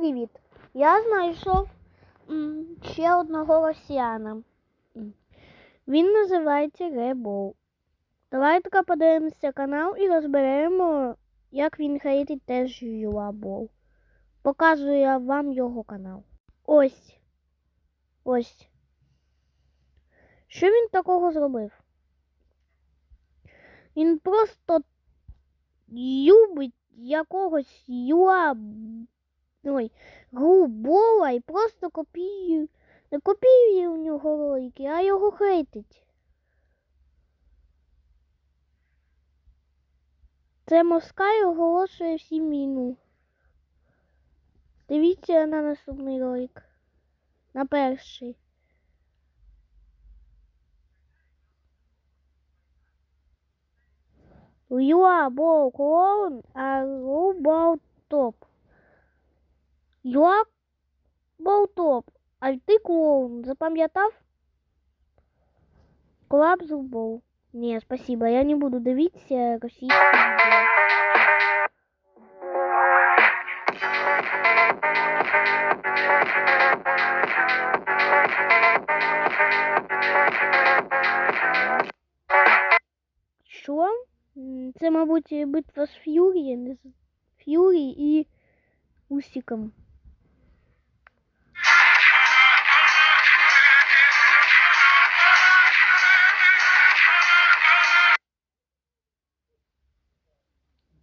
привіт! Я знайшов ще одного росіяна. Він називається Ребол. Давайте подивимося канал і розберемо, як він хейтить теж Юабол. Показую я вам його канал. Ось. Ось. Що він такого зробив? Він просто любить якогось юа. Ой, грубола і просто копіює. Не копіює у нього ролики, а його хейтить. Це Москаль оголошує всім війну. Дивіться на наступний ролик. На перший. Юа був клоун, а Ру був топ. Юа був топ, а ти клоун. Запам'ятав? Колапс був. Ні, спасибо, я не буду дивитися російські відео. Що? М, Це, мабуть, битва з Ф'юрі, не з Ф'юрі і Усіком.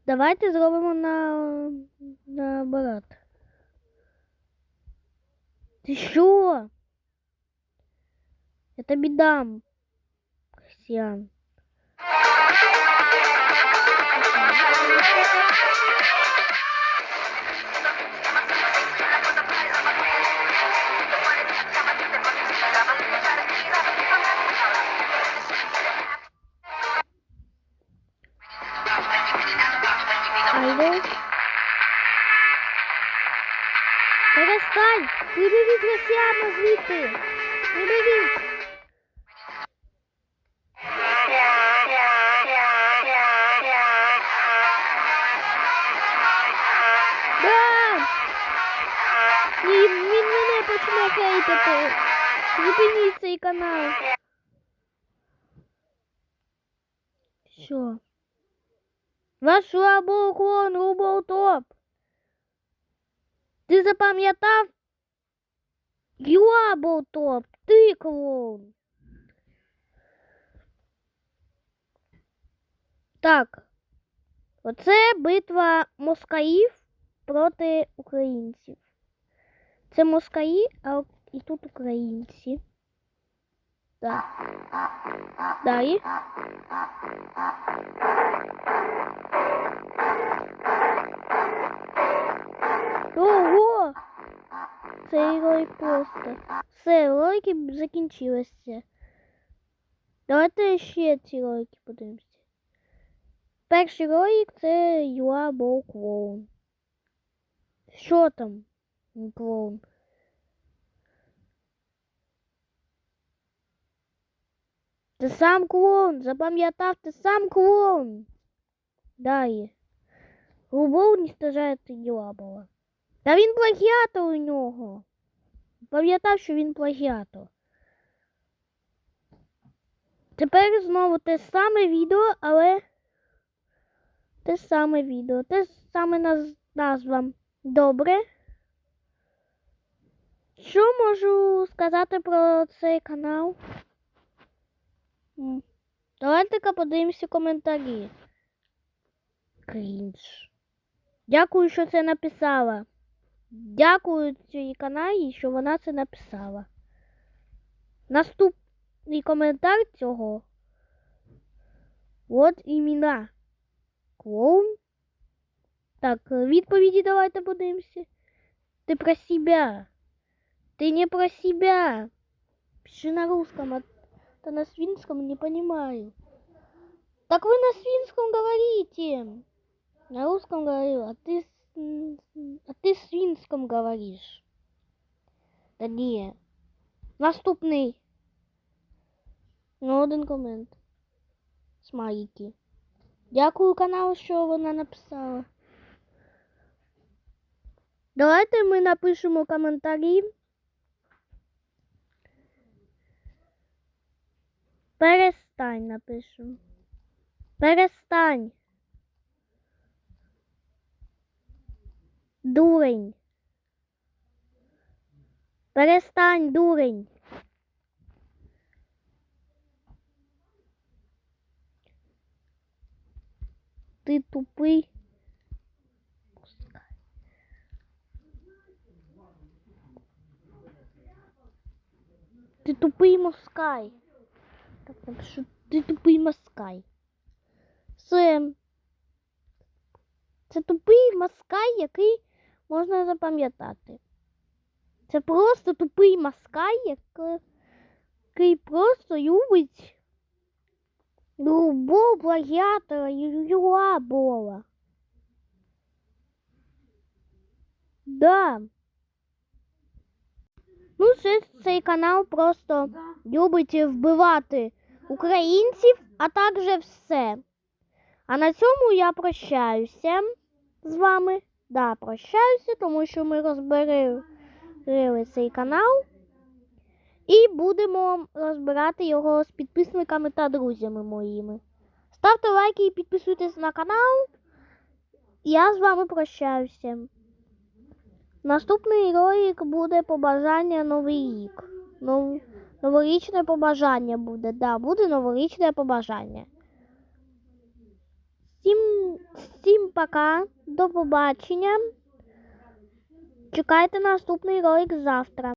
Давайте зробимо на наоборот. Ти що? Я тобі дам. Перестань! Приберіть росіяна звідти! Приберіть! Да! Він, він мене почне хейтити! Зупиніть цей канал! Що? Ваш слабо клон рубл топ. Запам'ятав? Юа був топ, ти клоун. Так. Оце битва москаїв проти українців. Це москаї, а і тут українці. Так. Далі. Цей ролик просто. Все, ролики закінчилися. Давайте ще ці ролики подивимося. Перший ролик це Юа Боу Клоун. Що там? не Клоун. Ти сам клоун, запам'ятав, ти сам клоун. Далі. Грубо уничтожает Юабова. Та він плагіатор у нього. Пам'ятав, що він плагіатор. Тепер знову те саме відео, але те саме відео, те саме наз... назва. Добре. Що можу сказати про цей канал? Давайте-ка подивимося коментарі. Крінж. Дякую, що це написала. Дякую цій каналі, що вона це написала. Наступний коментар цього. От імена. Клоун. Так, відповіді давайте подивимося. Ти про себя. Ты не про себя. Пиши на русском, а то на свинском не понимаю. Так вы на свинском говорите. На русском говорю, а ты, с- а ты свинском говоришь. Да ні. Наступний. Ну, один комент. Смайлики. Дякую каналу, що вона написала. Давайте ми напишемо коментарі. Перестань напишемо. Перестань. Дурень. Перестань, дурень. Ти тупий. Ти тупий москай. Так напишу, ти тупий москай. Все. Це тупий москай, який можна запам'ятати. Це просто тупий москай, який, просто любить любов плагіатора Юла Бола. Да. Ну, ще цей канал просто любить вбивати українців, а також все. А на цьому я прощаюся з вами. Да, прощаюся, тому що ми розберили цей канал. І будемо розбирати його з підписниками та друзями моїми. Ставте лайки і підписуйтесь на канал. Я з вами прощаюся. Наступний ролик буде побажання Новий рік. Нов... Новорічне побажання буде. Да, буде новорічне побажання. Всім, всім пока. До побачення. Чекайте наступний ролик завтра.